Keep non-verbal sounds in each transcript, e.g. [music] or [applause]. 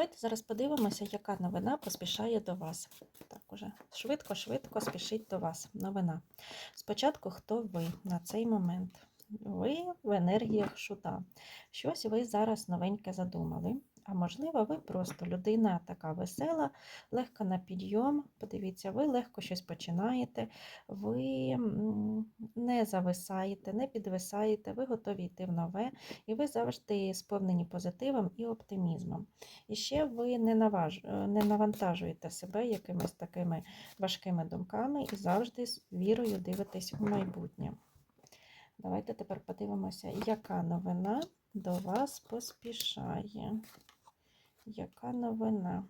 Давайте зараз подивимося, яка новина поспішає до вас. Так, уже швидко-швидко спішить до вас. Новина. Спочатку, хто ви на цей момент? Ви в енергіях шута. Щось ви зараз новеньке задумали. А можливо, ви просто людина така весела, легка на підйом. Подивіться, ви легко щось починаєте, ви не зависаєте, не підвисаєте, ви готові йти в нове, і ви завжди сповнені позитивом і оптимізмом. І ще ви не, наваж... е, не навантажуєте себе якимись такими важкими думками і завжди з вірою дивитесь у майбутнє. Давайте тепер подивимося, яка новина до вас поспішає. Яка новина?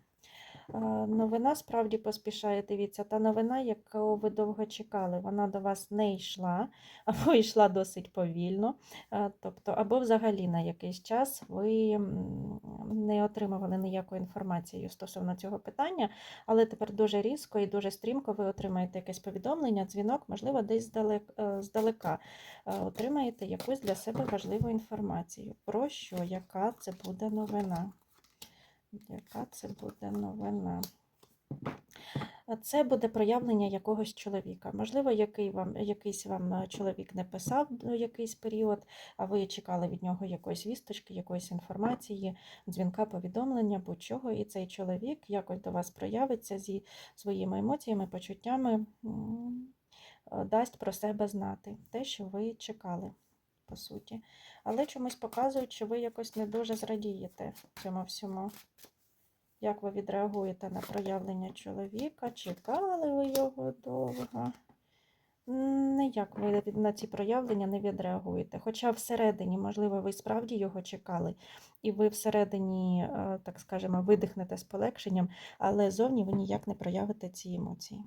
Новина справді поспішає. Дивіться, та новина, яку ви довго чекали, вона до вас не йшла, [laughs] або йшла досить повільно. Тобто, або взагалі на якийсь час ви не отримували ніякої інформації стосовно цього питання, але тепер дуже різко і дуже стрімко ви отримаєте якесь повідомлення, дзвінок, можливо, десь е, здалека е, отримаєте якусь для себе важливу інформацію. Про що, яка це буде новина? Яка це буде новина? Це буде проявлення якогось чоловіка. Можливо, який вам, якийсь вам е, чоловік не писав ну, якийсь період, а ви чекали від нього якоїсь вісточки, якоїсь інформації, дзвінка, повідомлення, будь-чого. І цей чоловік якось до вас проявиться зі своїми емоціями, почуттями, е, дасть про себе знати те, що ви чекали, по суті. Але чомусь показують, що ви якось не дуже зрадієте цьому всьому. Як ви відреагуєте на проявлення чоловіка? Чекали ви його довго? Ніяк ви на ці проявлення не відреагуєте. Хоча всередині, можливо, ви справді його чекали, і ви всередині, е, так скажемо, видихнете з полегшенням, але зовні ви ніяк не проявите ці емоції.